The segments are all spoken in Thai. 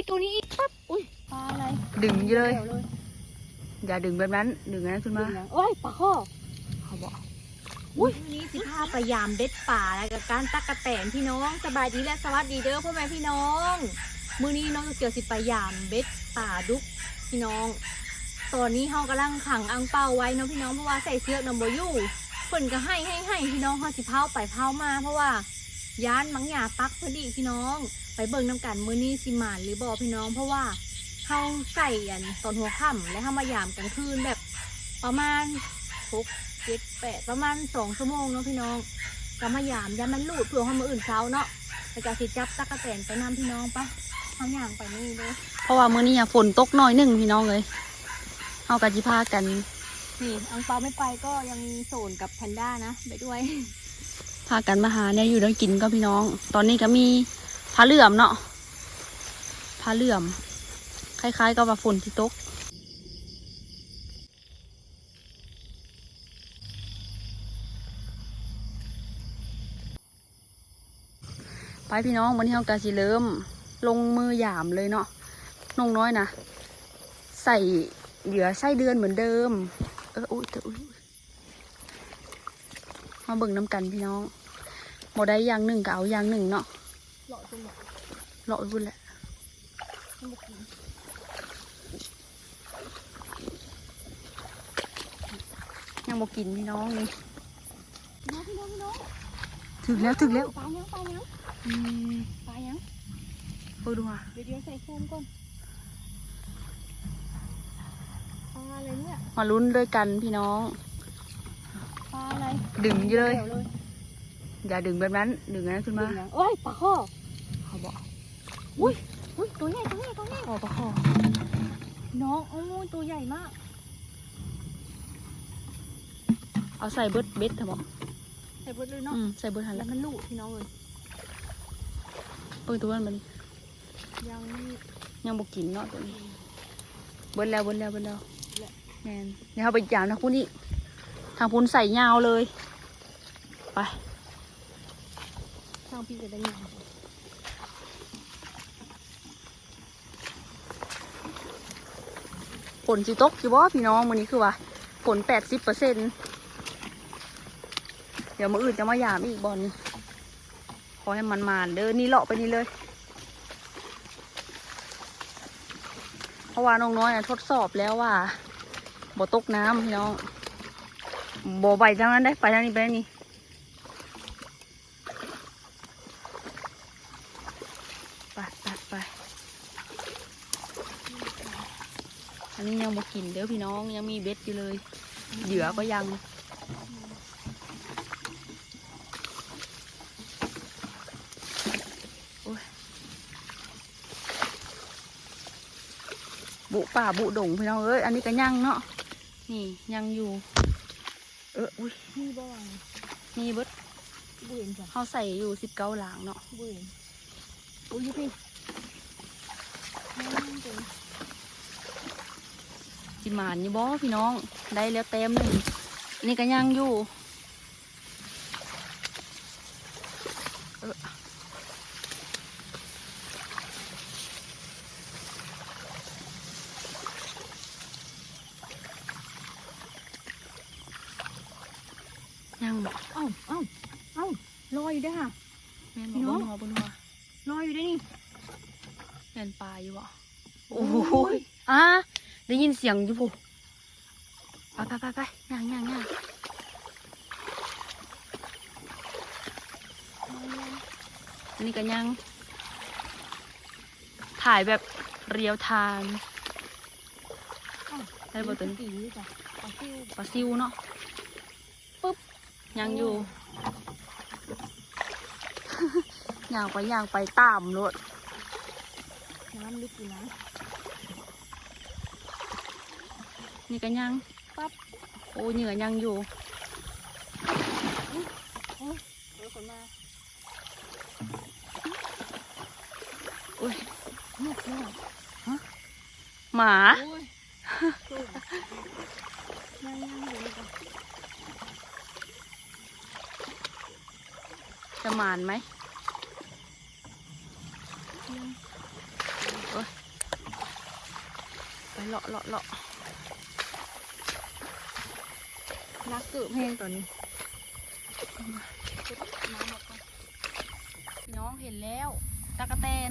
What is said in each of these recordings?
อุ้ยตัวนี้อีกปั๊บอุ้ยปลาอะไรดึงอยู่เลยดี๋วเลยอย่าดึงแบบนั้น ดึงอันนั้นขึ้นมา ดึงยังโอ้ยปลาข้อ เขาบอก อุ้ยนี่สิพาไปยามเบ็ดป่าแล้วกับการตักกะแตนพี่น้องสบายดีและสวัสดีเด้อพ่อแม่พี่น้อง มื้อนี้น้องเกียวสิไปยามเบ็ดป่าดุกพี่น้อง ตอนนี้เฮากำลังขังอังเปาไว้เนาะพี่น้องเพราะว่าใส่เสื้อนำบ่อยู่เพิ่นก็ให้ให้ให้พี่น้องเฮาสิเผาไปเผามาเพราะว่า ย้านมังหยาปักพอดีพี่น้อง ไปเบิ่งน้ำกันมื้อนี้สิหมานหรือบ่พี่น้อง เพราะว่าเฮาใส่อันตอนหัวค่ำและเฮามายามกลางคืนแบบ ประมาณหกเจ็ดแปดประมาณสองชั่วโมงเนาะพี่น้องก็มายามยามมันลูดเผื่อเฮามาอื่นเช้าเนาะแล้วก็สิจับตักกะแตนไปนํพี่น้องปะเฮาย่างไปนี่เด้อเพราะว่ามื้อนี้อะฝนตกหน่อยหนึงพี่น้องเลยเฮากับจิพากันนี่อังเปาไม่ไปก็ยังมีโซนกับแพนด้านะไปด้วย พากันมาหาเนี่ยอยู่แล้วกินก็พี่น้อง ตอนนี้ก็มีพาเหลื่อมเนาะพาเหลื่อม คล้ายๆกับว่าฝนที่ตกไปพี่น้องวันนี้เรากะสิเริ่ม ลงมือหยามเลยเนาะนงน้อยนะใส่เหยื่อไส้เดือนเหมือนเดิม เอออุ้ยเถออุ้ยมาเบิ่งน้ำกันพี่น้อง หมดได้อย่างหนึ่งก็เอาอย่างหนึ่งเนาะหล่อจนหมดเลาะไปพุ่นแหละทั้งหมดกินยังบ่กินพี่น้องนี่น้องพี่น้องพี่น้องถึงแล้วถึงแล้วปลายังปลายังอืมปลายังเปิดดูอะเดี๋ยวเดี๋ยวใส่โฟมก่อนปลาอะไรเนี่ยมาลุ้นด้วยกันพี่น้องปลาอะไรดึงอยู่เลยดี๋วเลย อย่าดึงแบบนั้น ดึงอันนั้นขึ้นมาดึงยังโอ้ยปลาข้อเขาบอกอุ้ยอุ้ยตัวใหญ่ตัวใหญ่ตัวใหญ่คอปะคอน้องโอ้ยตัวใหญ่มาก เอาใส่เบิดเบ็ดเถอะบอกใส่เบิดเลยเนาะอืมใส่เบิดหันแล้แล้ววมันลูกพี่น้องเลยเปิดตัวนั้นมันยังไม่ยังบ่กินเนาะตัวนี้เบิดแล้วเบิดแล้วเบิดแล้วแล้วแมนเดี๋ยวเขาไปจามทางพุ่นอีกทางพุ่นใส่ยาวเลย ไปช่างพี่จะได้ยังฝนสิตกอยู่บ่พี่น้องมื้อนี้คือว่าฝนแปดสิบเปอร์เซ็นเดี๋ยวมื้ออื่นจะมายามอีกบอลนี่ขอให้มันมาเด้อนี่เลาะไปนี่เลย เพราะว่าน้องน้อยน่ะทดสอบแล้วว่าบ่ตกน้ำพี่น้องบ่ไปทางนั้นได้ไปทางนี้ไปนี้ไปไปไป อั นนี้ยังบ่กินเด้อพี่น้องยังมีเบ็ดอยู่เลย เหยื่อก็ยังโอ้ยบุป่าบุดงพี่น้องเอ้ย อันนี้ก็ยังเนาะ นี่ยังอยู่ เอออุ้ยมีบ่วงนี่เบิดบุเห็นจ้ะเขาใส่อยู่สิบเก้าหลางเนาะบุเห็นอุ้ยพี่น้องตัวนี้ สิหมานอยู่บ่พี่น้อง ได้แล้วเต็มหนึ่งอันนี่ก็ยังอยู่เออยังบ่เอ้าเอ้าเอ้าลอยอยู่เด้อค่ะแม่นพี่บน้ออกงบนหัวบนหัวลอยอยู่ได้อนี่แม่นปลาอยู่บ่โอ้โอ้โหโหอะ ได้ยินเสียงอยู่ปุ๊ไปไปไปไปย่างย่างย่างอันนี้ก็ยัง ถ่ายแบบเรียวไทม์ได้บ่ตัวนี้ปีจ้ะปลาซิวปลาซิวเนาะปุ๊บยังอยู่ย่างไปย่างไปตามรถน้ำลึกอยู่นะ นี่ก็ยังปั๊บโอ้เหยื่อยังอยู่เดี๋ยคนมาอุ้ยหนุกเนี่ยหมาโอ้ยยังยังอยู่เลยจ้ะจะมานไหมยังโอ้ยเลาะเลาะเลาะ นักเกือบแห้งตอนนี้พี่น้องเห็นแล้ว ตะกะแตน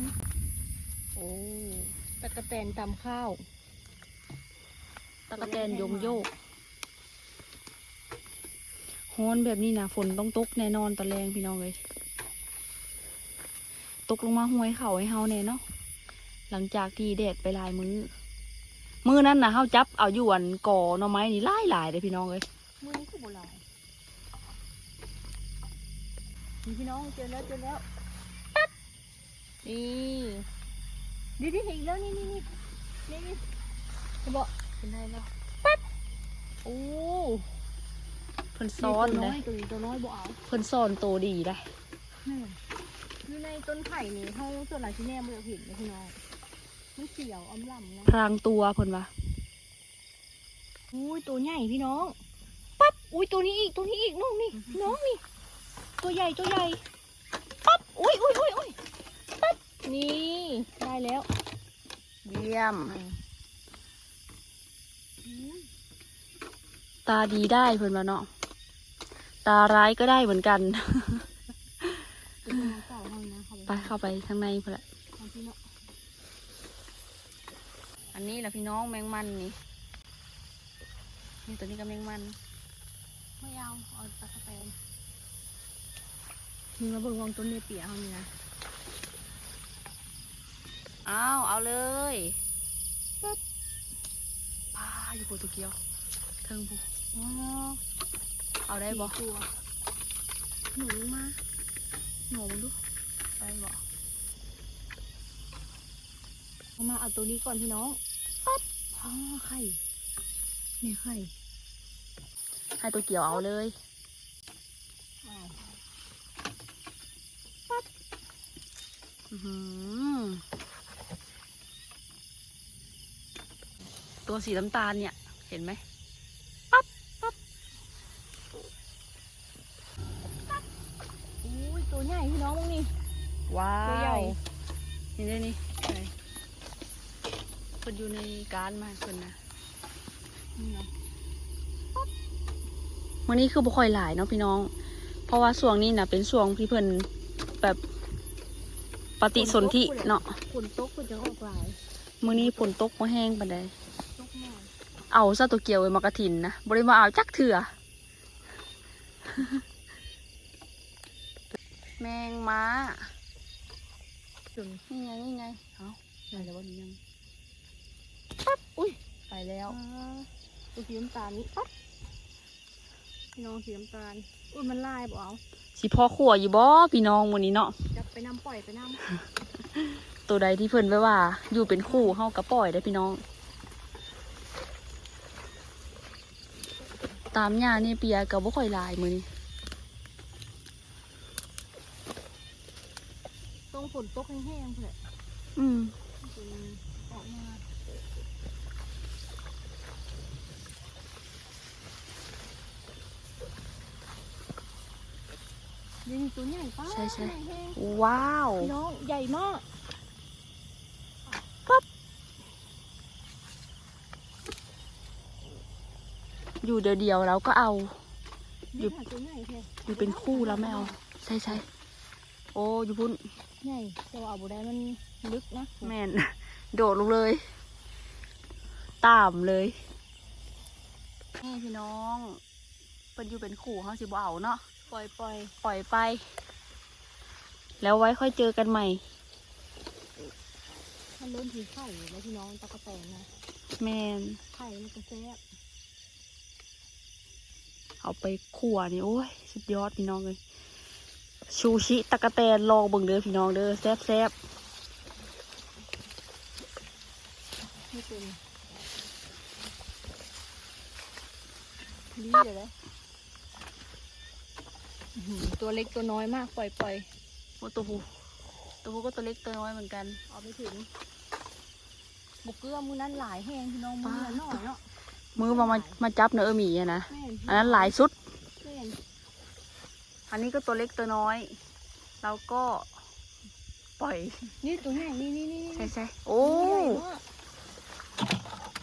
โอ้ ตะกะแตนตำข้าว ตะกะแตนยมโยกฮ้อนแบบนี้นะฝนต้องตกแน่นอนตอนแรงพี่น้องเลย ตกลงมาห้วยเขาให้เฮาแน่เนาะ หลังจากที่แดดไปหลายมือ้อ มือนั้นนะเฮาจับเอาอยู่อันก่อหน่อไม้นี่หลายหลายเลยพี่น้องเลย นี่พี่น้องเจอแล้วเจอแล้วปั๊บนี่ดีดีเห็นแล้วนี่นี่นี่นี่นี่จะบอกเป็นได้แล้วโอ้เพิ่นซ้อนตัวเลน้อยยตัวนี้ตัวน้อยบ่เอาเพิ่นซ้อนโตดีได้นั่นอยู่ในต้นไผ่นี่เขาส่วนหลายที่แน่เมื่อเห็นนะพี่น้องมันเขียวอมลำนะพรางตัวเพิ่นว่าอุ้ยตัวใหญ่พี่น้องปั๊บอุ้ยตัวนี้อีกตัวนี้อีกน้องนี่พี่น้องนี่ ตัวใหญ่ตัวใหญ่ปั๊บอุ้ยอุ้ยอุ้ยอุ้ยปั๊บนี่ได้แล้ว เยี่ยมอืมตาดีได้เพิ่นว่าเนาะตาร้ายก็ได้เหมือนกันเป็นตัวเก่าห้องนะเขาไปเข้าไปข้างในเพื่อนละเอาพี่น้องอันนี้แหละพี่น้องแมงมันนี่นี่ตัวนี้ก็แมงมัน ไม่เอาเอาตะกะแตน มึงมาเบิ่งวางต้นเนเปียเขานี่นะอ้าวเอาเลยปั๊บป้าอยู่บนตัวเกียวเทิงผูว้าวเอาได้บ่สี่ตัวหนูมาหนูมึงดูได้บ่เอามาเอาตัวนี้ก่อนพี่น้องปั๊บอ๋อไข่นี่ไข่ให้ตัวเกียวเอาเลย อ้าว อื้อหือ ตัวสีน้ำตาลเนี่ย เห็นไหมอุ้ยตัวใหญ่พี่น้องมึงนี่ ว้าตัวใหญ่วนี่ได้นี่ไหนเพิ่นอยู่ในการมากเพิ่นนะนี่นะวันนี้คือบ่ค่อยหลายเนาะพี่น้อง เพราะว่าช่วงนี้นะเป็นช่วงที่เพิ่นแบบ ปฏิสนธิเนาะฝนตกก็จะออกหลายมื้อนี้ฝนตกบ่แห้งปานใดตกหน่อยเอาซะตัวเกี่ยวไว้มากระถินนะบ่ได้มาเอาจักเถื่อแมงม้าจนนี่ไงนี่ไงเอาไหนแล้วบ่นี้ยังอุ้ยไปแล้วตัวสีน้ำตาลนี่ปั๊บพี่น้องสีน้ำตาลอุ้ยมันลายบ่เอา สิพ่อขัวอยู่บ่พี่น้องมื้อนี้เนาะจับไปน้ำปล่อยไปน้ำตัวใดที่เพิ่นไว้ว่า อยู่เป็นคู่เฮาก็ปล่อยได้อพี่น้อง ตามหญ้านี่เปียก็บ่ค่อยหลายมื้อนี้ตรงฝนตกแห้งๆเพื่อนอืมจนออกมา นี่มีตัวใหญ่ป้าใช่ใช่แห้งว้าวๆพี่น้องใหญ่มากอยู่เดียวๆเราก็เอาหยุนี่ดหาตัวใหญ่แท้อยู่เป็นคู่แล้วไม่เอาใช่ใช่โอ้อยู่พุ่นใหญ่แต่ว่าเอาบุได้มันลึกนะแม่นโดดลงเลย ตามเลยนี่พี่น้องเพิ่นอยู่เป็นคู่เฮาสิบ่เอาเนาะ ปล่อยปล่อยปล่อยไป แล้วไว้ค่อยเจอกันใหม่ มันเริ่มถือไข่แล้วพี่น้องตะกะแตนนะแมนไข่มันก็แซ่บเอาไปขั่วนี่โอ้ยสุดยอดพี่น้องเลยชูชิตะกะแตนลองเบิ่งเด้อพี่น้องเด้อแซ่บแซ่บไม่เป็นดีเลยนะอื้อหือ ตัวเล็กตัวน้อยมากปล่อยปล่อยโอ้ตัวผู้ตัวผู้ก็ตัวเล็กตัวน้อยเหมือนกันเอาไปถึงบุกเกลือมือนั้นหลายแห้งพี่น้องมือนั้นหน่อยเนาะมือมามามาจับเนื้อหมีอะนะแม่นอันนั้นหลายสุดแม่นอันนี้ก็ตัวเล็กตัวน้อย เราก็ปล่อย นี่ตัวใหญ่นี่นี่นี่ใช่ใช่โอ้ใหญ่มาก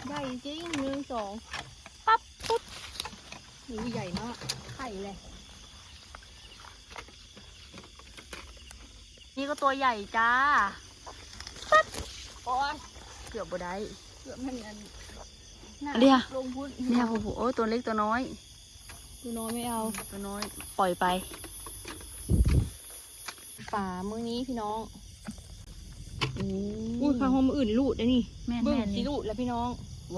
ใหญ่จริงหนึ่งสองปั๊บปุ๊บหูใหญ่มากไข่เลย นี่ก็ตัวใหญ่จ้าโอ้ยเกือบบ่ได้เกือบมันอันหน้าเดี๋ยวลงพุ้นเนี่ยโอ้โหโอ้ยตัวเล็กตัวน้อยดูน้อยไม่เอา ตัวน้อย ปล่อยไปป่ามื้อนี้พี่น้องอู้อุ้ยข้าวหอมอื่นลูดได้นี่แม่นเบิ่งแม่นสินี่ลูดแล้วพี่น้อง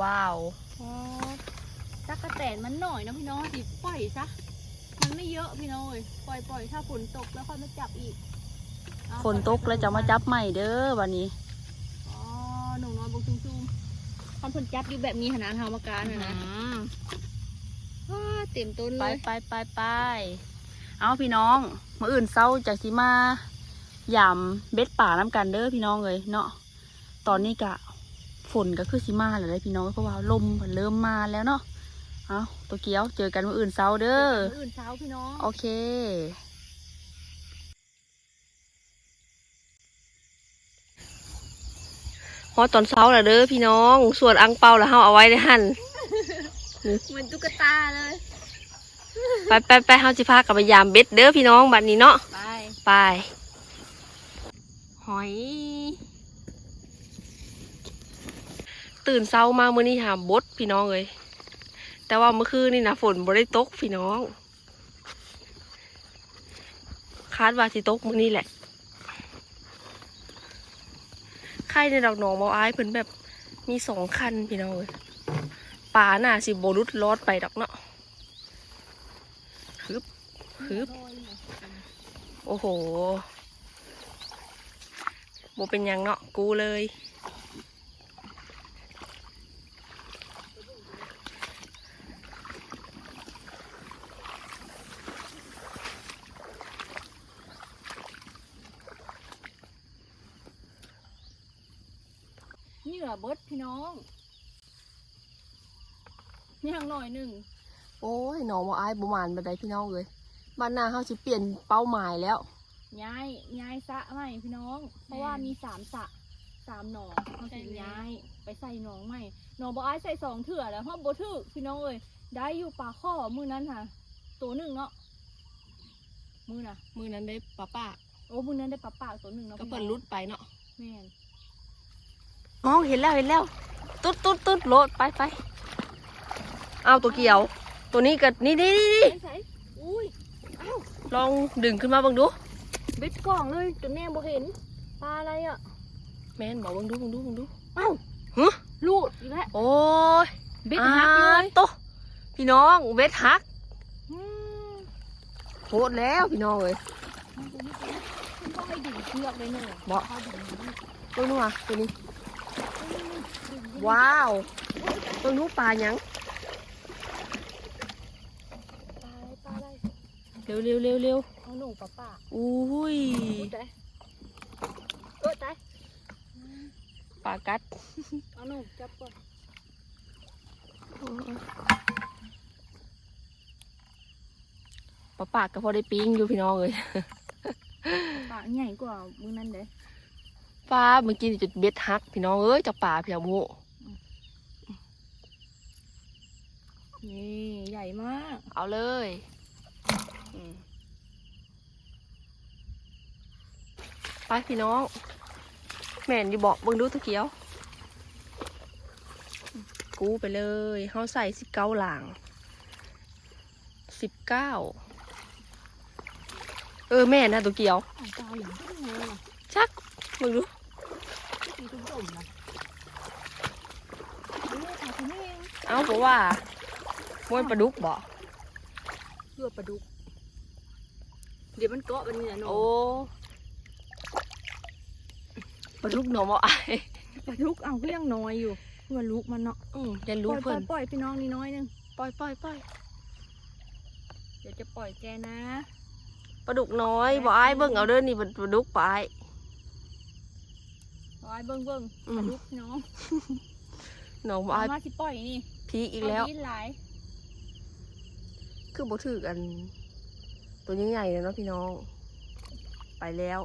ว้าวอ๋อตักกะแตนมันหน่อยนะพี่น้องสิปล่อยซะ มันไม่เยอะพี่น้องเอ้ยปล่อยปล่อยถ้าฝนตกแล้วค่อยมาจับอีกเอา ฝนตกแล้วจะมาจับใหม่เด้อวันนี้ อ๋อหนูน้อยบอกซุ่มๆคันฝนจับอยู่แบบนี้ขนาดเฮามาการนะนะว้าเต็มต้นไปเลยไปไปไปเอาพี่น้องมื่ออื่นเศร้าจากสิมายามเบ็ดป่าน้ำกันเด้อพี่น้องเลยเนาะตอนนี้กะฝนก็คือสิมาแล้วเลยพี่น้องเพราะว่าลมมันเริ่มมาแล้วเนาะเอาตัวเกี้ยวเจอกันมื่ออื่นเศร้าเด้อ มื้ออื่นเช้าพี่น้อง โอเค อตอนเช้าและเด้อพี่น้อง ส่วนอังเปาแล้วเฮาเอาไว้ในหั่นเหมือนตุ๊กตาเลย ไปไปไปเฮาสิพากับไปยามเบ็ดเด้อพี่น้องบัดนี้เนาะไปไปหอย ตื่นเช้ามามื้อนี้หามบดพี่น้องเอ้ยแต่ว่าเมื่อคืนนี่นะฝนบ่ได้ตกพี่น้อง คาดว่าสิตกมื้อนี้แหละ ค่ายในดอกหนองเมาอ้เพิ่นแบบมีสองคันพี่น้องเลยป่าน่ะสิบรุดลอดไปดอกเนาะฮึบฮึบโอ้โหโบเป็นยังเนาะกูเลย นี่ เหรอเบิร์ดพี่น้องนี่ห่างหน่อยหนึ่งโอ้ยหนองมาอายประมาณบันไดพี่น้องเลยบ้านหน้าเขาสิเปลี่ยนเป้าหมายแล้วย้ายย้ายสระใหม่พี่น้อง เพราะว่ามีสามสระสามหนองเขาถึงย้ายไปใส่หนองใหม่หนองบอกไอ้ายใส่สองเถื่อแล้วห้องโบถือพี่น้องเอ้ยได้อยู่ปลาข้อมือนั้นค่ะ ตัวหนึ่งเนาะมือน่ะมือนั้นได้ป้าป้าโอ้มือนั้นได้ปลาปากตัวหนึ่งเนาะก็พี่เปิดน้องรุดไปเนาะแม่น มองเห็นแล้วเห็นแล้ว ตุ๊ดตุ๊ดตุ๊ดโลดไปไปเอาตัวเกี่ยว ตัวนี้กับนี่นี่นี่ใส่ใส่อุ้ยอ้าวลองดึงขึ้นมาเบังดูเบ็ดกล่องเลยจนแน่บ่เห็นปลาอะไรอะแม่นบอกเบังดูเบังดูเบังดูอ้าวฮะลูดอีกแล้วโอ้ยเบ็ดหักเลยอ่าโตะพี่น้องเบ็ดหักอืมโหดแล้วพี่น้องเลยมันต้องให้ดึงเชือกเลยเนอะบ่เขาดึงนี่ตัวนู้นอะตัวนี้ดึง ว้าวตัวนู้นปลาหยังปลาอะไรปลาอะไรเร็วเร็วเร็วเร็วเอาหนูปลาปลาอุ้ยโอ้ยตายเออตายปลากัดเอาหนูจับก่อนปลาปากก็พอได้ปิ้งอยู่พี่น้องเลยปลาใหญ่กว่ามือนั้นเด้ปลาเมื่อกี้นี่จุดเบ็ดฮัก พี่น้องเอ้ยจากป่าเพียวหมู นี่ใหญ่มาก เอาเลยอืมไปพี่น้อง แม่นอยู่บอกเบิ่งดูตะเกียว กูไปเลยเขาใส่สิบเก้าหลังสิบเก้าเออแม่นนะตัวเกียวอ่าวปลาอย่างนี้เลยอะชักมึงดูตีตุ้มตุ่มนะเออปลาตัวนี้เองเอาบอกว่า ม้วนปลาดุกบ่เพื่อปลาดุก เดี๋ยวมันเกาะมันนี่นะหนูโอ้ปลาดุกหนอมเอาไอายปลาดุกเอาก็ยังน้อยอยู่เพื่อลูกมันเนาะอืมเรียนปรู้ล่อยปล่เพิ่อยนปล่อยพี่น้องนี่น้อยหนึงปล่อยปล่อยปล่อยเดี๋ยวจะปล่อยแกนะปลาดุกน้อยบ่อายเบิ่งเอาเด้อนี่ปลาปลาดุกปลาอายปล่อยเบิ้งเบิ้งอืปลามดุกพี่น้องน้องบ่เอาอายมาสิปล่อยนี่พีกอีกแล้วเาดิ้นหลาย คือบ่ถือกัน ตัวใหญ่ๆเลยเนาะพี่น้อง ไปแล้ว